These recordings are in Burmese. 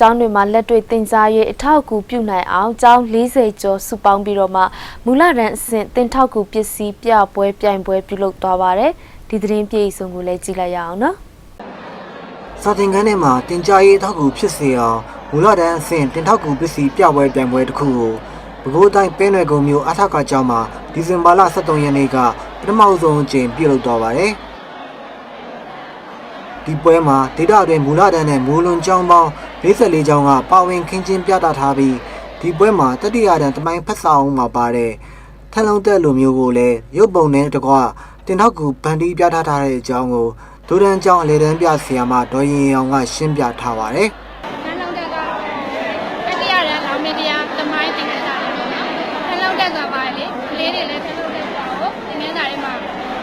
ကျောင်းတွေမှာလက်တွေ့သင်ကြားရေးအထောက်အကူပြုနိုင်အောင်ကျောင်း40ကျော်စုပေါင်းပြီးတော့မှမူလတန်းအဆင့်သင်ထောက်ကူပစ္စည်းပြပွဲပြိုင်ပွဲပြုလုပ်သွားပါတယ်ဒီသတင်းပြေစုံကိုလည်းကြည့်လိုက်ရအောင်နော်စာသင်ခန်းထဲမှာတင် जा ရေးအထောက်အကူဖြစ်စေအောင်မူလတန်းအဆင့်တင်ထောက်ကူပစ္စည်းပြပွဲပြိုင်ပွဲတစ်ခုကိုပဲခူးတိုင်းပဲနယ်ကုန်းမြို့အထက်ကကျောင်းမှာဒီဇင်ဘာလ23ရက်နေ့ကပထမအဆုံးအကြိမ်ပြုလုပ်သွားပါတယ်။ဒီပွဲမှာဒေတာအတွင်းမူလတန်းနဲ့မူလွန်ကျောင်းပေါင်း 44ကျောင်းကပါဝင်ခင်းချင်းပြသထားပြီးဒီပွဲမှာတတိယတန်းတမိုင်းဖက်စာအောင်မှာပါတဲ့ထန်လုံးတက်လိုမျိုးကိုလည်းရုပ်ပုံနဲ့တကွတင်ထောက်ကူဗန်ဒီပြသထားတဲ့အကြောင်းကိုဒိုဒန်ကျောင်းအလေတန်းပြဆရာမဒေါ်ရင်အောင်ကရှင်းပြထားပါတယ်။နှလုံးတက်ကတော့တတိယရန်လောင်မင်းတရားတမိုင်းတင်ခဲ့တာလေပေါ့နော်နှလုံးတက်ဆိုတာပါလေကလေးတွေလည်းနှလုံးတက်ဆိုတာကိုသင်ခန်းစာထဲမှာ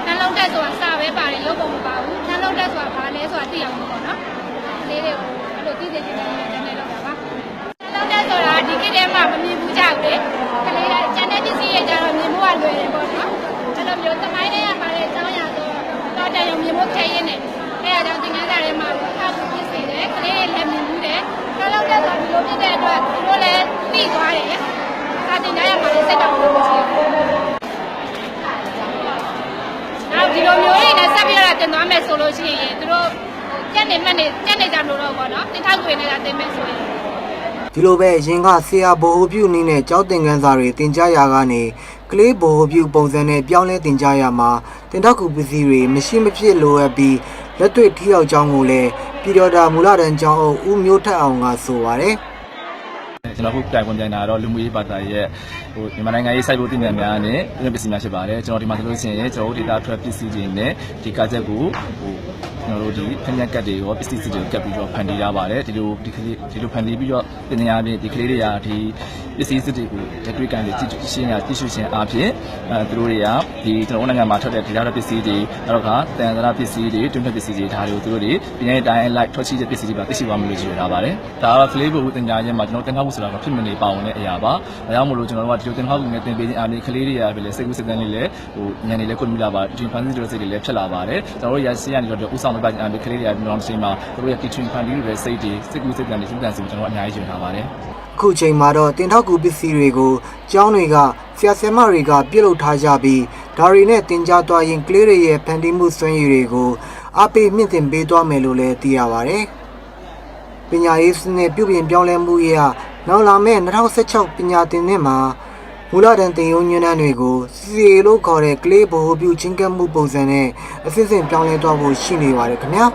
နှလုံးတက်ဆိုတာစာပဲပါတယ်ရုပ်ပုံမပါဘူးနှလုံးတက်ဆိုတာဘာလဲဆိုတာသိအောင်ပေါ့နော်ကလေးတွေကို အဲ့လိုသိသိချင်းချင်းနဲ့နဲ့လောက်တာပါနှလုံးတက်ဆိုတာဒီခေတ်ထဲမှာမမြင်ဘူးကြဘူးလေကလေးကကျန်တဲ့ပစ္စည်းတွေကြတော့မြင်ဖို့ကလွယ်တယ်ပေါ့နော်အဲ့လိုမျိုးတမိုင်းတွေကပါတဲ့အကြောင်းအရာဆိုတော့တန်ရုံမြင်ဖို့ခဲရင်းနဲ့အဲ့ဒါကြောင့်သင်ခန်းစာထဲမှာအခါကူဖြစ်စေတယ်ကလေးတွေလည်းမြင်ဘူးတယ်နှလုံးတက်ဆိုဒီလိုဖြစ်တဲ့အတွက်သူတို့လည်းသိသွားတယ်။စာတင်ကြရမှာလည်းစိတ်တော်လို့မရှိဘူး။နောက်ဒီလိုမျိုးတွေနဲ့ဆက်ပြီးတော့တင်သွားမယ်ဆိုလို့ရှိရင်သူတို့ ကြက်နေမှတ်နေကြက်နေကြမလို့တော့ဘောနော်။တင်ထောက်ွေနေတာတင်မယ်ဆိုရင်ဒီလိုပဲရင်ကဆရာဘိုဟိုပြုနည်းနဲ့ကြောက်တင်ကန်းစာတွေတင် जा ရာကနေကလေးဘိုဟိုပြုပုံစံနဲ့ပြောင်းလဲတင် जा ရမှာတင်တောက်ကူပစ္စည်းတွေမရှိမဖြစ်လိုအပ်ပြီးလက်တွေ့ထိရောက်ကြောင်းကိုလည်းပြည်တော်တာမူလတန်းကျောင်းအုပ်ဦးမျိုးထက်အောင်ကဆိုပါတယ်ကျွန်တော်ခုတိုင်ပွန်ပြိုင်တာတော့လူမှုရေးဘာသာရဲ့ဟိုမြန်မာနိုင်ငံရေးစိုက်ဖို့တည်မြဲများနဲ့ပြည်ပစ္စည်းများဖြစ်ပါတယ်ကျွန်တော်ဒီမှာဆိုလို့ရှိရင်ကျွန်တော်တို့ data trap ပစ္စည်းတွေနဲ့ဒီကာချက်ကိုဟို ကျွန်တော်တို့ဒီဖျက်ကတ်တွေရောပစ္စည်းစစ်တွေကတ်ပြီးတော့ဖန်တီးရပါတယ်ဒီလိုဒီကလေးဒီလိုဖန်တီးပြီးတော့ပညာပြင်ဒီကလေးတွေကဒီပစ္စည်းစစ်တွေကိုလက်တွေ့ကန်တွေကြည့်ရှင်းရကြည့်ရှုခြင်းအပြင်အဲသူတို့တွေကဒီကျွန်တော်တို့နိုင်ငံမှာထွက်တဲ့ data ပစ္စည်းတွေနောက်ကတန်တရာပစ္စည်းတွေတွင်းထွက်ပစ္စည်းတွေဒါတွေကိုသူတို့တွေပညာရေးတိုင်း live ထွက်ရှိတဲ့ပစ္စည်းတွေပါသိရှိပါမလို့ကြည့်ရတာပါတယ်ဒါကကလေးကိုတင်ကြားခြင်းမှာကျွန်တော်တင်ထားဖို့ဆိုတာကဖြစ်မနေပါဝင်တဲ့အရာပါဒါကြောင့်မလို့ကျွန်တော်တို့ကဒီလိုတင်ထားဖို့နဲ့တင်ပေးခြင်းအားဖြင့်ကလေးတွေကပဲလေစိတ်ကူးစိတ်တန်းလေးလည်းဟိုဉာဏ်တွေလည်းကွတ်မိလာပါဒီဖန်စီတွေစိတ်တွေလည်းဖြစ်လာပါတယ်ကျွန်တော်တို့ရရှိရနေတော့ဥဆောင်လုပ်ပါခြင်းအားဖြင့်ကလေးတွေကဒီလောက်ချိန်မှာသူတို့ရဲ့ teaching ဖန်တီးတွေစိတ်တွေစိတ်ကူးစိတ်တန်းတွေရှင်းတန်စီကိုကျွန်တော်အများကြီးယူထားပါတယ်အခုချိန်မှာတော့တင်ထောက်ကူပစ္စည်းတွေကိုကျောင်းတွေကဆရာဆရာမတွေကပြုလုပ်ထားကြပြီးဒါရီနဲ့တင် जा သွားရင်ကလေးတွေရဲ့ဖန်တီးမှုစွမ်းရည်တွေကိုအားပေးမြင့်တင်ပေးသွားမယ်လို့လည်းသိရပါတယ်ပညာရေးစနစ်ပြုပြင်ပြောင်းလဲမှုရနောက်လာမယ့်2016ပညာသင်နှစ်မှာ မူလတန်းတင်ယုံညွန်းတန်းတွေကိုစီရီလို့ခေါ်တဲ့ကလေးဘိုဟိုပြုချင်းကပ်မှုပုံစံနဲ့အစစ်အစင်ပြောင်းလဲသွားဖို့ရှိနေပါတယ်ခင်ဗျာ